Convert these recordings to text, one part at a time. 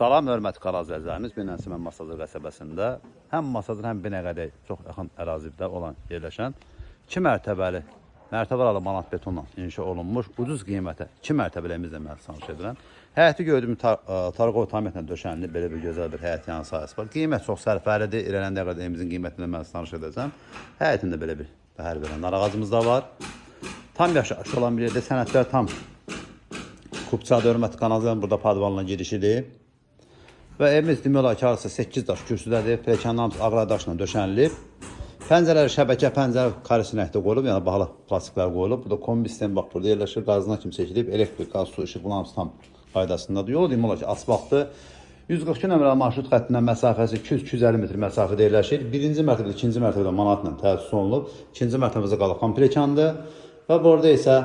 Salam, hörmətli kanal izləyicilərimiz. Binəsimən Masazır qəsəbəsində həm Masazır, həm Binəqədə çox yaxın ərazidə olan yerləşən 2 mərtəbəli mərtəbəli manat betonla inşa olunmuş ucuz qiymətə 2 mərtəbəli evimizlə mən tanış edirəm. Həyəti gördüyüm tar Tarqov tamətlə döşənli belə bir gözəl bir həyət yanı sahəsi var. Qiymət çox sərfəlidir. İrəliləndə qədər evimizin qiymətini mən tanış edəcəm. Həyətində belə bir bəhər verən nar ağacımız da var. Tam yaşayış olan bir yerdə sənədlər tam Kupça hörmətli kanaldan burada padvanla girişidir. Və evimiz demək olar ki, arası 8 daş kürsüdədir. Pilləkənlərimiz ağra daşla döşənilib. Pəncərələri şəbəkə pəncərə karsinəkdə qoyulub, yəni bahalı plastiklər qoyulub. Burada kombi sistemi bax burada yerləşir. Qazına kimi çəkilib. Elektrik, qaz, su, işıq bunlar hamısı tam qaydasındadır. Yol demək olar ki, asfaltdır. 142 nömrəli marşrut xəttindən məsafəsi 200-250 metr məsafədə yerləşir. Birinci mərtəbədə, ikinci mərtəbədə manatla təsis olunub. İkinci mərtəbədə qalıb kompleksandır. Və burada isə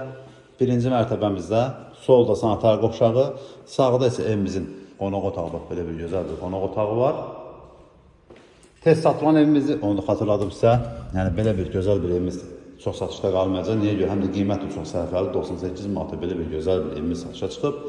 birinci mərtəbəmizdə solda sanatar qovşağı, sağda isə evimizin qonaq otağı bax belə bir gözəl bir qonaq otağı var. Tez satılan evimizi onu da xatırladım sizə. Yəni belə bir gözəl bir evimiz çox satışda qalmayacaq. Niyə görə? Həm də qiyməti çox sərfəli 98 manata belə bir gözəl bir evimiz satışa çıxıb.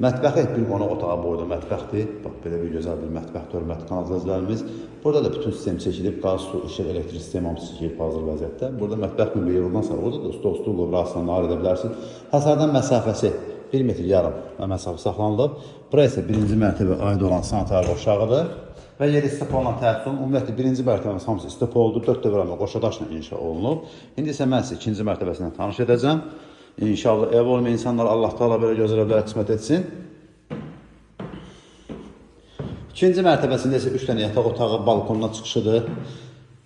Mətbəxi bir qonaq otağı boyda mətbəxdir. Bax belə bir gözəl bir mətbəxdir hörmətli kanalçılarımız. Burada da bütün sistem çəkilib, qaz, su, işıq, elektrik sistemi hamısı çəkilib hazır vəziyyətdə. Burada mətbəx mümkün yığıldan sonra orada da stol, stulla rahatla nahar edə bilərsiniz. Həsərdən məsafəsi 1 metr yarım məsafə saxlanılıb. Bura isə birinci mərtəbə aid olan sanitar qovşağıdır. Və yeri istep olan təsis olunub. Ümumiyyətlə birinci mərtəbəmiz hamısı istep oldu. 4 dövrəmə qoşadaşla inşa olunub. İndi isə mən sizə ikinci mərtəbəsindən tanış edəcəm. İnşallah ev olmayan insanlar Allah Taala belə gözəl evlər qismət etsin. İkinci mərtəbəsində isə 3 dənə yataq otağı balkonuna çıxışıdır.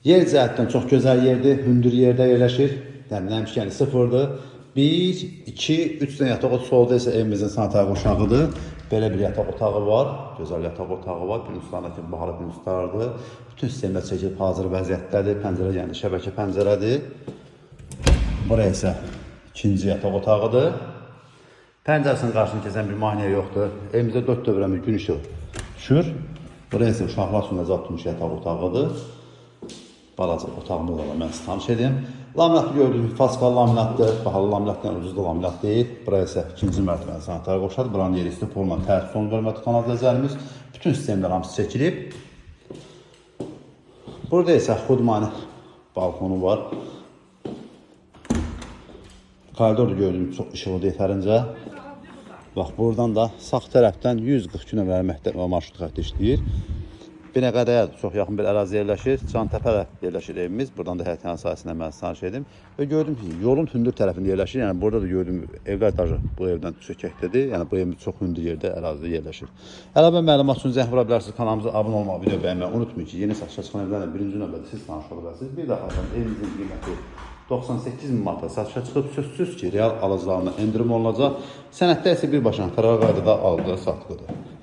Yer cəhətdən çox gözəl yerdir, hündür yerdə yerləşir. Yəni nəmişkəni sıfırdır. 1, 2, 3 dənə yataq otağı solda isə evimizin sanitar quşağıdır. Belə bir yataq otağı var. Gözəl yataq otağı var. Kimi bahalı pünuslardır. Bütün sistemlər çəkilib hazır vəziyyətdədir. Pəncərə yəni şəbəkə pəncərədir. Bura isə ikinci yataq otağıdır. Pəncərəsinin qarşısını kəsən bir maneə yoxdur. Evimizdə 4 dövrəmi gün işığı düşür. Buraya isə uşaqlar üçün nəzət tutmuş yataq otağıdır. Balaca otağımız da mən sizə tanış edeyim. Laminat gördüyünüz faskal laminatdır. Bahalı laminatdan ucuz da laminat deyil. Buraya isə ikinci mərtəbənin sanitar qoşadır. Buranın yeri isti forma tərtib olunur hörmətli kanal izləyicilərimiz. Bütün sistemlər hamısı çəkilib. Burada isə xudmani balkonu var. Koridor da gördüyünüz çox işıqlı yetərincə. Bax buradan da sağ tərəfdən 142 nömrəli məktəb marşrut xətti işləyir. Binəqədəyə çox yaxın bir ərazi yerləşir. Cantəpədə yerləşir evimiz. Buradan da həyətin sahəsində mən tanış edim. Və gördüm ki, yolun hündür tərəfində yerləşir. Yəni burada da gördüm evlər dajı bu evdən sökəkdədir. Yəni bu evimiz çox hündür yerdə ərazidə yerləşir. Əlavə məlumat üçün zəng vura bilərsiniz. Kanalımıza abunə olmağı, video bəyənməyi unutmayın ki, yeni satışa çıxan evlərlə birinci növbədə siz tanış ola. Bir daha xatırlayın, evimizin qiyməti 98 min manata satışa çıxıb sözsüz ki, real alıcılarına endirim olunacaq. Sənəddə isə birbaşa fərqli qaydada alınır, satılır.